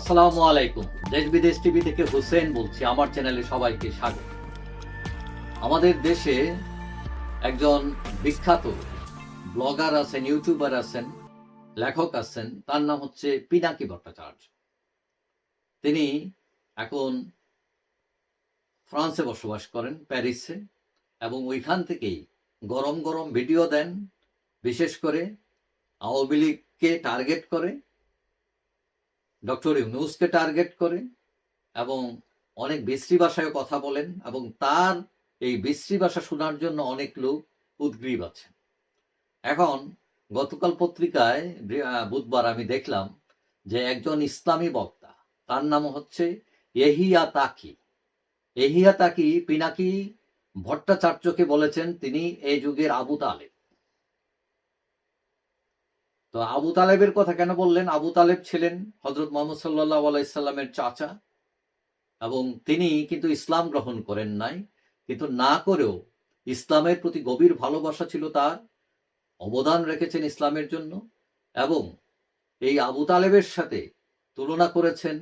আসসালামু আলাইকুম। দেশ বিদেশ টিভি থেকে হুসেন বলছি, আমার চ্যানেলে সবাইকে স্বাগত। আমাদের দেশে একজন বিখ্যাত ব্লগার আছেন, ইউটিউবার আছেন, লেখক আছেন, তার নাম হচ্ছে পিনাকি ভট্টাচার্য। তিনি এখন ফ্রান্সে বসবাস করেন, প্যারিসে, এবং ওইখান থেকেই গরম গরম ভিডিও দেন, বিশেষ করে আওয়ামী লীগকে টার্গেট করে ডক্টর ইউনুসকে টার্গেট করে এবং অনেক বিশ্রী ভাষায় কথা বলেন এবং তার এই বিশ্রী ভাষা শোনার জন্য অনেক লোক উদ্গ্রীব আছেন। এখন গতকাল পত্রিকায় বুধবার আমি দেখলাম যে একজন ইসলামী বক্তা, তার নাম হচ্ছে এহিয়া তাকি। এহিয়া তাকি পিনাকি ভট্টাচার্যকে বলেছেন তিনি এই যুগের আবু তালেব। তো আবু তালেবের কথা কেন বললেন? আবু তালেব ছিলেন হজরত মোহাম্মদ সাল্লাহ আলাইসাল্লামের চাচা এবং তিনি কিন্তু ইসলাম গ্রহণ করেন নাই, কিন্তু না করেও ইসলামের প্রতি গভীর ভালোবাসা ছিল তার, অবদান রেখেছেন ইসলামের জন্য এবং এই আবু তালেবের সাথে তুলনা করেছেন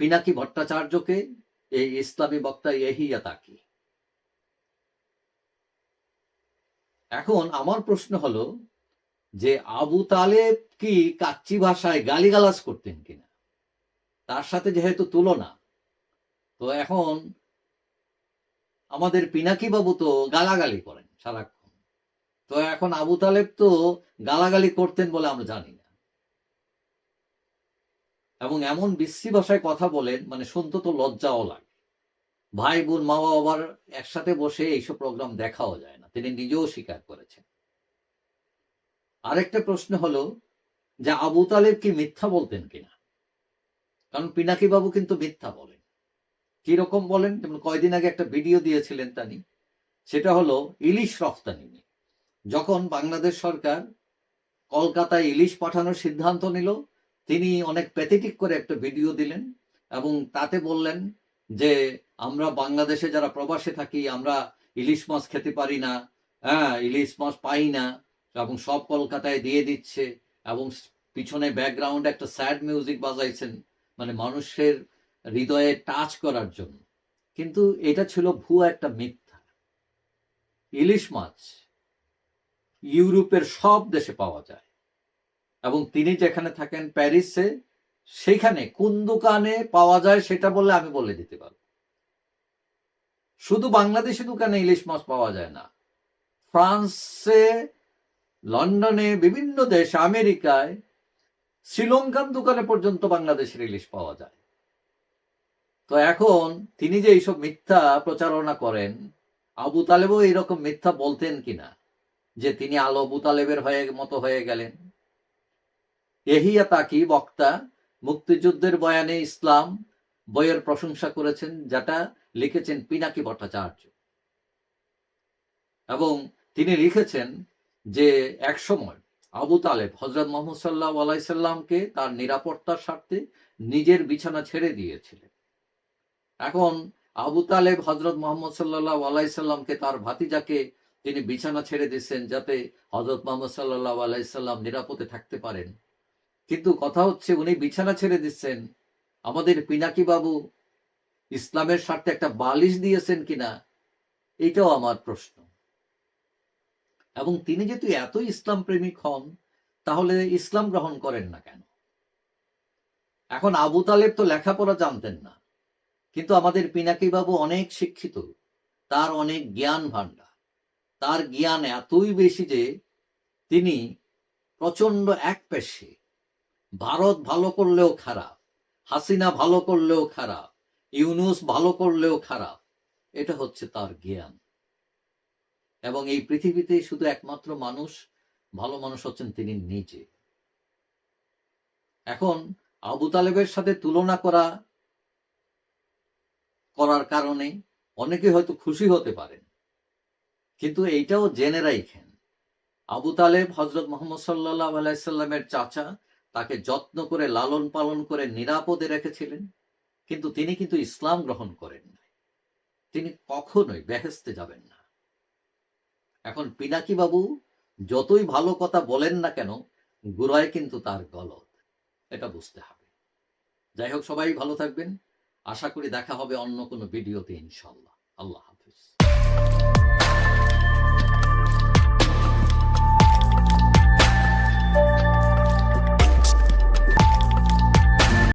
পিনাকি ভট্টাচার্যকে, এই ইসলামী বক্তা এহিয়া তাকে। এখন আমার প্রশ্ন হলো যে আবু তালেব কি কাচ্চি ভাষায় গালিগালাজ করতেন কিনা? তার সাথে যেহেতু তুলনা, তো এখন আমাদের পিনাকি বাবু তো গালাগালি করেন সারাক্ষণ। তো এখন আবু তালেব তো গালাগালি করতেন বলে আমরা জানি না। এবং এমন বিশ্রী ভাষায় কথা বলেন মানে শুনতে তো লজ্জাও লাগে। ভাই বোন মা বাবার একসাথে বসে এইসব প্রোগ্রাম দেখাও যায় না। তিনি নিজেও স্বীকার করেছেন। আরেকটা প্রশ্ন হলো যে আবু তালেব কি মিথ্যা বলতেন কিনা? কারণ পিনাকি বাবু কিন্তু মিথ্যা বলেন। কি রকম বলেন? যেমন কয়দিন আগে একটা ভিডিও দিয়েছিলেন তানি, সেটা হলো ইলিশ রফতানি নিয়ে। যখন বাংলাদেশ সরকার কলকাতায় ইলিশ পাঠানোর সিদ্ধান্ত নিল, তিনি অনেক প্যাথেটিক করে একটা ভিডিও দিলেন এবং তাতে বললেন যে, আমরা বাংলাদেশে যারা প্রবাসে থাকি, আমরা ইলিশ মাছ খেতে পারি না হ্যাঁ ইলিশ মাছ পাই না এবং সব কলকাতায় দিয়ে দিচ্ছে এবং পিছনে ব্যাকগ্রাউন্ডে একটা স্যাড মিউজিক বাজাইছেন মানে মানুষের হৃদয়ে টাচ করার জন্য। কিন্তু এটা ছিল ভুয়া একটা মিথ্যা। ইলিশ মাছ ইউরোপের সব দেশে পাওয়া যায়। এবং তিনি যেখানে থাকেন প্যারিসে, সেখানে কোন দোকানে পাওয়া যায় সেটা বললে আমি বলে দিতে পারব। শুধু বাংলাদেশি দোকানে ইলিশ মাছ পাওয়া যায় না। ফ্রান্সে লন্ডনে বিভিন্ন দেশ আমেরিকায় শ্রীলঙ্কান দোকানে পর্যন্ত বাংলাদেশের ইলিশ পাওয়া যায়। তো এখন তিনি যে এইসব মিথ্যা প্রচারণা করেন, আবু তালেবও এইরকম মিথ্যা বলতেন কিনা? যে তিনি আলো আবু তালেবের হয়ে মতো হয়ে গেলেন। এহিয়া তাকি, বক্তা, মুক্তিযুদ্ধের বয়ানে ইসলাম বইয়ের প্রশংসা করেছেন, যেটা লিখেছেন পিনাকি ভট্টাচার্য। এবং তিনি লিখেছেন যে এক সময় আবু তালেব হজরত মোহাম্মদ সাল্লাহ আলাইসাল্লামকে তার নিরাপত্তার স্বার্থে নিজের বিছানা ছেড়ে দিয়েছিলেন। এখন আবু তালেব হজরত মোহাম্মদ সাল্লাহ আলাইসাল্লামকে তার ভাতিজাকে তিনি বিছানা ছেড়ে দিচ্ছেন যাতে হজরত মোহাম্মদ সাল্লাহ আলাইসাল্লাম নিরাপদে থাকতে পারেন। কিন্তু কথা হচ্ছে উনি বিছানা ছেড়ে দিচ্ছেন। আমাদের পিনাকি বাবু ইসলামের স্বার্থে একটা বালিশ দিয়েছেন কিনা, এটাও আমার প্রশ্ন। এবং তিনি যেহেতু এত ইসলাম প্রেমিক হন, তাহলে ইসলাম গ্রহণ করেন না কেন? এখন আবু তালেব তো লেখাপড়া জানতেন না, কিন্তু আমাদের পিনাকি বাবু অনেক শিক্ষিত, তার অনেক জ্ঞান ভান্ডার তার জ্ঞান এতই বেশি যে তিনি প্রচণ্ড এক পেশে, ভারত ভালো করলেও খারাপ, হাসিনা ভালো করলেও খারাপ, ইউনুস ভালো করলেও খারাপ, এটা হচ্ছে তার জ্ঞান। এবং এই পৃথিবীতে শুধু একমাত্র মানুষ, ভালো মানুষ হচ্ছেন তিনি নিজে। এখন আবু তালেবের সাথে তুলনা করা, করার কারণে অনেকে হয়তো খুশি হতে পারেন। কিন্তু এইটাও জেনে রাখেন আবু তালেব হজরত মোহাম্মদ সাল্লাহ আলাইসাল্লামের চাচা, তাকে যত্ন করে লালন পালন করে নিরাপদে রেখেছিলেন, কিন্তু তিনি কিন্তু ইসলাম গ্রহণ করেন তিনি কখনোই বেহেস্তে যাবেন না। এখন পিনাকি বাবু যতই ভালো কথা বলেন না কেন, গুড়ায় কিন্তু তার গলত। এটা বুঝতে হবে। যাই হোক, সবাই ভালো থাকবেন। আশা করি দেখা হবে অন্য কোনো ভিডিওতে ইনশাল্লাহ। আল্লাহ হাফিজ।